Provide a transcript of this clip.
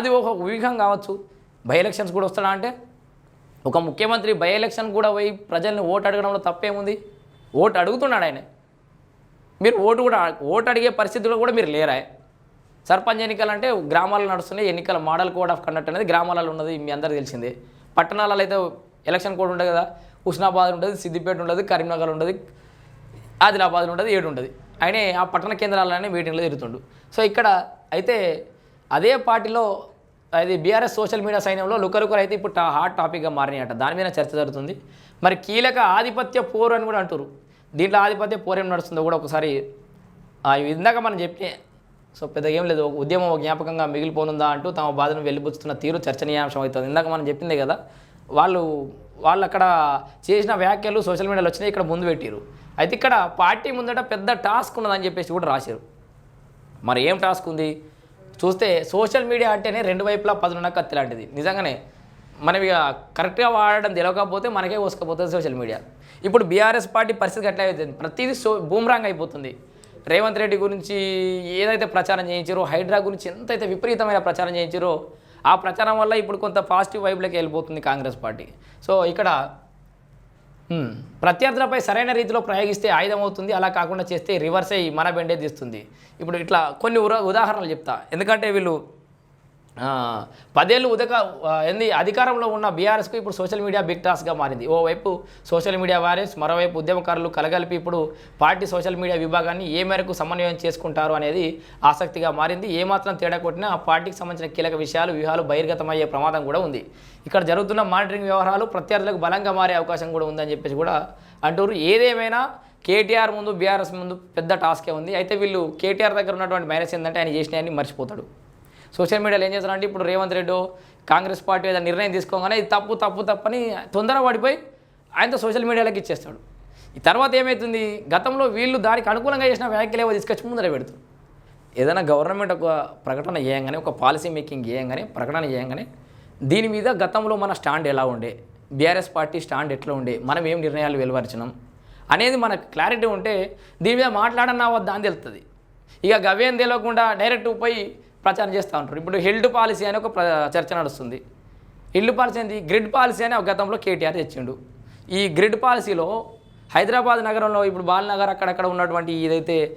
అది ఒక వ్యూహం కావచ్చు. బై ఎలక్షన్స్ కూడా వస్తాడా అంటే? ఒక ముఖ్యమంత్రి బై ఎలక్షన్ కూడా పోయి ప్రజల్ని ఓటు అడగడంలో తప్పేముంది? ఓటు అడుగుతున్నాడు ఆయన. మీరు ఓటు కూడా ఓటు అడిగే పరిస్థితిలో కూడా మీరు లేరా? సర్పంచ్ ఎన్నికలు అంటే గ్రామాల్లో నడుస్తున్నాయి ఎన్నికల మోడల్ కోడ్ ఆఫ్ కండక్ట్ అనేది గ్రామాలలో ఉన్నది మీ అందరికీ తెలిసిందే. పట్టణాలలో అయితే ఎలక్షన్ కోడ్ ఉంటుంది కదా హుస్నాబాద్ ఉంటుంది సిద్దిపేట ఉంటుంది కరీంనగర్ ఉంటుంది ఆదిలాబాద్ ఉంటుంది ఏడు ఉంటుంది ఆయనే ఆ పట్టణ కేంద్రాలనే మీటింగ్లో తిరుగుతుండు. సో ఇక్కడ అయితే అదే పార్టీలో అది బీఆర్ఎస్ సోషల్ మీడియా సైన్యంలో లుకలుకలు అయితే ఇప్పుడు హాట్ టాపిక్గా మారినాయట. దాని మీద చర్చ జరుగుతుంది. మరి కీలక ఆధిపత్య పోరు అని కూడా అంటారు దీంట్లో ఆధిపత్య పోరేం ఏం నడుస్తుందో కూడా ఒకసారి ఇందాక మనం చెప్పే సో పెద్దగా ఏం లేదు. ఉద్యమం జ్ఞాపకంగా మిగిలిపోనుందా అంటూ తమ బాధను వెళ్ళిపుచ్చుతున్న తీరు చర్చనీయాంశం అవుతుంది. ఇందాక మనం చెప్పిందే కదా వాళ్ళు వాళ్ళు అక్కడ చేసిన వ్యాఖ్యలు సోషల్ మీడియాలో వచ్చినాయి ఇక్కడ ముందు పెట్టారు అయితే ఇక్కడ పార్టీ ముందట పెద్ద టాస్క్ ఉన్నదని చెప్పేసి కూడా రాశారు మరి ఏం టాస్క్ ఉంది? చూస్తే సోషల్ మీడియా అంటేనే రెండు వైపులా పదునున్న కత్తి లాంటిది. నిజంగానే మనం ఇక కరెక్ట్గా వాడడం తెలియకపోతే మనకే కోసుకపోతుంది సోషల్ మీడియా. ఇప్పుడు బీఆర్ఎస్ పార్టీ పరిస్థితి అట్లా అవుతుంది ప్రతిదీ సో బూమ్రాంగ్ అయిపోతుంది. రేవంత్ రెడ్డి గురించి ఏదైతే ప్రచారం చేయించారో హైడ్రా గురించి ఎంతైతే విపరీతమైన ప్రచారం చేయించారో ఆ ప్రచారం వల్ల ఇప్పుడు కొంత పాజిటివ్ వైపులోకి వెళ్ళిపోతుంది కాంగ్రెస్ పార్టీ. సో ఇక్కడ ప్రత్యర్థులపై సరైన రీతిలో ప్రయోగిస్తే ఆయుధం అవుతుంది అలా కాకుండా చేస్తే రివర్స్ అయ్యి మన బెండే తీస్తుంది. ఇప్పుడు ఇట్లా కొన్ని ఉదాహరణలు చెప్తా. ఎందుకంటే వీళ్ళు పదేళ్ళు ఉదక ఏంది అధికారంలో ఉన్న బీఆర్ఎస్కు ఇప్పుడు సోషల్ మీడియా బిగ్ టాస్క్గా మారింది. ఓవైపు సోషల్ మీడియా వారియర్స్ మరోవైపు ఉద్యమకారులు కలగలిపి ఇప్పుడు పార్టీ సోషల్ మీడియా విభాగాన్ని ఏ మేరకు సమన్వయం చేసుకుంటారు అనేది ఆసక్తిగా మారింది. ఏమాత్రం తేడా కొట్టినా ఆ పార్టీకి సంబంధించిన కీలక విషయాలు వ్యూహాలు బహిర్గతమయ్యే ప్రమాదం కూడా ఉంది. ఇక్కడ జరుగుతున్న మానిటరింగ్ వ్యవహారాలు ప్రత్యర్థులకు బలంగా మారే అవకాశం కూడా ఉందని చెప్పేసి కూడా అంటారు ఏదేమైనా కేటీఆర్ ముందు బీఆర్ఎస్ ముందు పెద్ద టాస్కే ఉంది. అయితే వీళ్ళు కేటీఆర్ దగ్గర ఉన్నటువంటి మైనస్ ఏంటంటే ఆయన చేసినాయని మర్చిపోతాడు. సోషల్ మీడియాలో ఏం చేస్తారంటే ఇప్పుడు రేవంత్ రెడ్డి కాంగ్రెస్ పార్టీ ఏదైనా నిర్ణయం తీసుకోగానే ఇది తప్పు తప్పు తప్పని తొందర పడిపోయి ఆయనతో సోషల్ మీడియాలోకి ఇచ్చేస్తాడు. ఈ తర్వాత ఏమవుతుంది గతంలో వీళ్ళు దానికి అనుకూలంగా చేసిన వ్యాఖ్యలు ఏవో తీసుకొచ్చి ముందర పెడుతుంది ఏదైనా గవర్నమెంట్ ఒక ప్రకటన చేయంగానే ఒక పాలసీ మేకింగ్ చేయంగానే ప్రకటన చేయంగానే దీని మీద గతంలో మన స్టాండ్ ఎలా ఉండే? బీఆర్ఎస్ పార్టీ స్టాండ్ ఎట్లా ఉండే? మనం ఏం నిర్ణయాలు వెలువరిచినాం? అనేది మనకు క్లారిటీ ఉంటే దీని మీద మాట్లాడన్నా వద్దా అని తెలుస్తుంది ఇక గవేం తెలియకుండా డైరెక్ట్ పోయి ప్రచారం చేస్తూ ఉంటారు. ఇప్పుడు హెల్డ్ పాలసీ అని ఒక ప్ర- చర్చ నడుస్తుంది. హెల్డ్ పాలసీ ఏంటి గ్రిడ్ పాలసీ అని ఒక గతంలో కేటీఆర్ తెచ్చిండు. ఈ గ్రిడ్ పాలసీలో హైదరాబాద్ నగరంలో ఇప్పుడు బాలనగర్ అక్కడక్కడ ఉన్నటువంటి ఏదైతే